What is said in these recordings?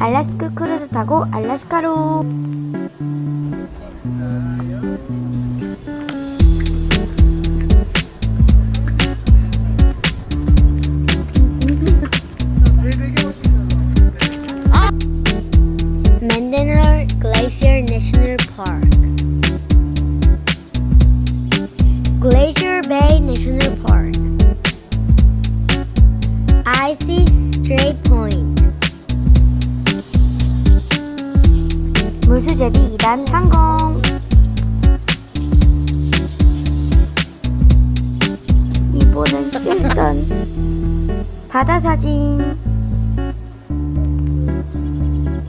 알래스크 크루즈 타고 알래스카로 Glacier Bay National Park Icy Strait Point 물수제비 2단 성공 이번엔 1단 바다 사진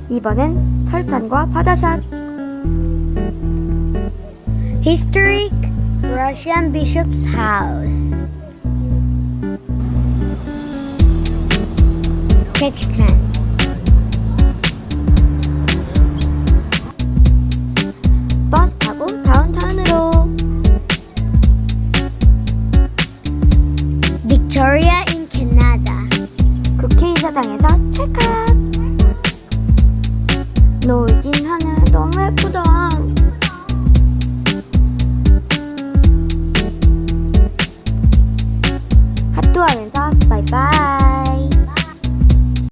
이번엔 설산과 바다샷 Historic Russian Bishop's House. Ketchkan. 버스 타고 다운타운으로. Victoria in Canada. 국회의사당에서 체크아웃. 노을진 하늘 너무 예쁘다. ด่วนจ้าบ๊ายบาย